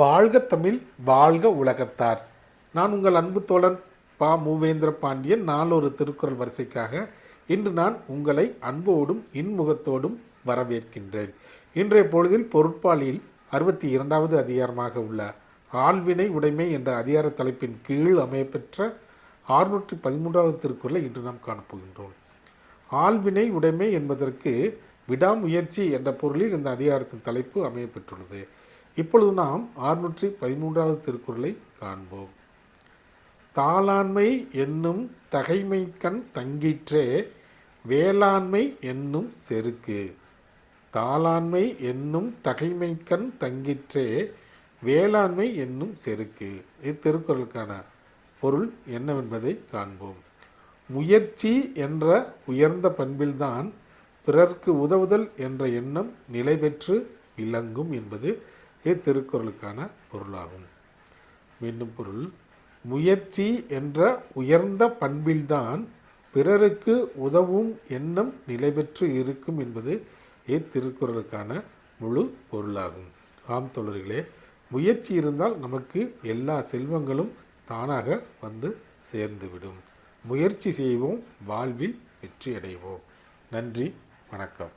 வாழ்க தமிழ் வாழ்க உலகத்தார். நான் உங்கள் அன்பு தோழன் பா. மூவேந்திர பாண்டியன். நாளொரு திருக்குறள் வரிசைக்காக இன்று நான் உங்களை அன்போடும் இன்முகத்தோடும் வரவேற்கின்றேன். இன்றைய பொழுதில் பொருட்பாளியில் அறுபத்தி இரண்டாவது அதிகாரமாக உள்ள ஆழ்வினை உடைமை என்ற அதிகார தலைப்பின் கீழ் அமையப்பெற்ற ஆறுநூற்றி பதிமூன்றாவது திருக்குறளை இன்று நாம் காணப்போகின்றோம். ஆழ்வினை உடைமை என்பதற்கு விடாமுயற்சி என்ற பொருளில் இந்த அதிகாரத்தின் தலைப்பு அமையப்பெற்றுள்ளது. இப்பொழுது நாம் ஆறுநூற்றி பதிமூன்றாவது திருக்குறளை காண்போம். தாளாண்மை என்னும் தகைமைக்கண் தங்கிற்றே வேளாண்மை என்னும் செருக்கு. தாளாண்மை என்னும் தகைமைக்கண் தங்கிற்றே வேளாண்மை என்னும் செருக்கு. இத்திருக்குறளுக்கான பொருள் என்னவென்பதை காண்போம். முயற்சி என்ற உயர்ந்த பண்பில்தான் பிறர்க்கு உதவுதல் என்ற எண்ணம் நிலை பெற்று விளங்கும் என்பது இத்திருக்குறளுக்கான பொருளாகும். மீண்டும் பொருள் முயற்சி என்ற உயர்ந்த பண்பில்தான் பிறருக்கு உதவும் எண்ணம் நிலை பெற்று இருக்கும் என்பது இத்திருக்குறளுக்கான முழு பொருளாகும். ஆம் தோழர்களே முயற்சி இருந்தால் நமக்கு எல்லா செல்வங்களும் தானாக வந்து சேர்ந்துவிடும். முயற்சி செய்வோம் வாழ்வில் வெற்றி அடைவோம் நன்றி வணக்கம்.